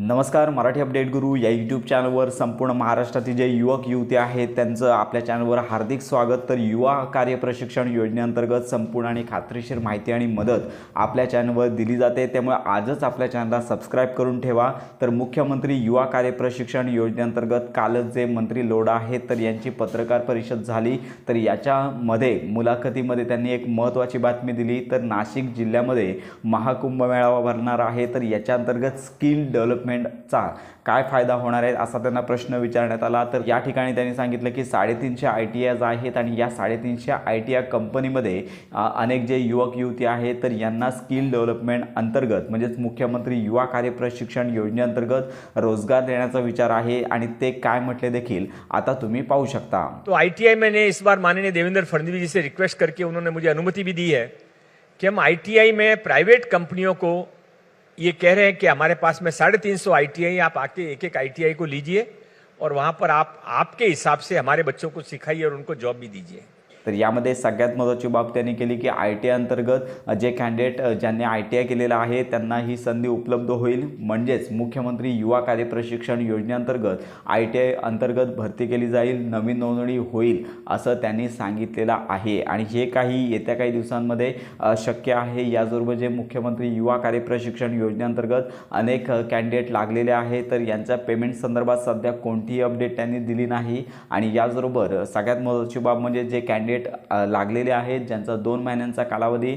नमस्कार मराठी अपडेट गुरु. या यूट्यूब चॅनलवर संपूर्ण महाराष्ट्रातील जे युवक युवती आहेत त्यांचं आपल्या चॅनलवर हार्दिक स्वागत. तर युवा कार्य प्रशिक्षण योजनेअंतर्गत संपूर्ण आणि खात्रीशीर माहिती आणि मदत आपल्या चॅनलवर दिली जाते. त्यामुळे आजच आपल्या चॅनलला सबस्क्राईब करून ठेवा. तर मुख्यमंत्री युवा कार्य प्रशिक्षण योजनेअंतर्गत कालच जे मंत्री लोढा आहेत तर यांची पत्रकार परिषद झाली. तर याच्यामध्ये मुलाखतीमध्ये त्यांनी एक महत्त्वाची बातमी दिली. तर नाशिक जिल्ह्यामध्ये महाकुंभ मेळावा भरणार आहे. तर याच्या अंतर्गत स्किल डेव्हलपमेंटचा काय फायदा होणार आहे असा त्यांना प्रश्न विचारण्यात आला. तर या ठिकाणी त्यांनी सांगितलं की साडेतीनशे आय टी आयज आहेत आणि या साडेतीनशे आय टी आय कंपनीमध्ये अनेक जे युवक युवती आहेत तर यांना स्किल डेव्हलपमेंट अंतर्गत म्हणजेच मुख्यमंत्री युवा कार्य प्रशिक्षण योजनेअंतर्गत रोजगार देण्याचा विचार आहे आणि ते काय म्हटले देखील आता तुम्ही पाहू शकता. तो आय टी आय मैंने इस बार माननीय देवेंद्र फडणवीस जी से रिक्वेस्ट करके उन्होंने मुझे अनुमति भी दी है कि हम आई में प्राइवेट कंपनियों को ये कह रहे हैं कि हमारे पास में साढ़े तीन सौ आई आप आके एक एक आई को लीजिए और वहां पर आप आपके हिसाब से हमारे बच्चों को सिखाइए और उनको जॉब भी दीजिए। तर यामध्ये सगळ्यात महत्त्वाची बाब त्यांनी केली की आय टी आय अंतर्गत जे कॅन्डिडेट ज्यांनी आय टी आय केलेलं आहे त्यांना ही संधी उपलब्ध होईल. म्हणजेच मुख्यमंत्री युवा कार्य प्रशिक्षण योजनेअंतर्गत आय टी आय अंतर्गत भरती केली जाईल नवीन नोंदणी होईल असं त्यांनी सांगितलेलं आहे. आणि हे काही येत्या काही दिवसांमध्ये शक्य आहे याचबरोबर जे मुख्यमंत्री युवा कार्य प्रशिक्षण योजनेअंतर्गत अनेक कॅन्डिडेट लागलेले आहे तर यांच्या पेमेंट संदर्भात सध्या कोणतीही अपडेट त्यांनी दिली नाही. आणि याचबरोबर सगळ्यात महत्त्वाची बाब म्हणजे जे कॅन्डिडेट अ, लागलेले आहेत ज्यांचा दोन महिन्यांचा कालावधी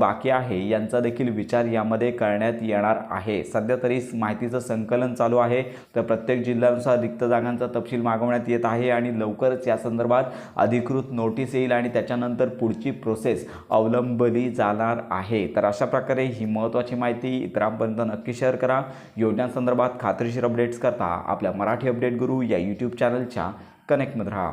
बाकी आहे यांचा देखील विचार यामध्ये करण्यात येणार आहे. सध्या तरी माहितीचं संकलन चालू आहे. तर प्रत्येक जिल्ह्यानुसार रिक्त जागांचा तपशील मागवण्यात येत आहे आणि लवकरच या संदर्भात अधिकृत नोटीस येईल आणि त्याच्यानंतर पुढची प्रोसेस अवलंबली जाणार आहे. तर अशा प्रकारे ही महत्त्वाची माहिती इतरांपर्यंत नक्की शेअर करा. योजनांसंदर्भात खात्रीशीर अपडेट्स करता आपल्या मराठी अपडेट गुरु या यूट्यूब चॅनलच्या कनेक्टमध्ये राहा.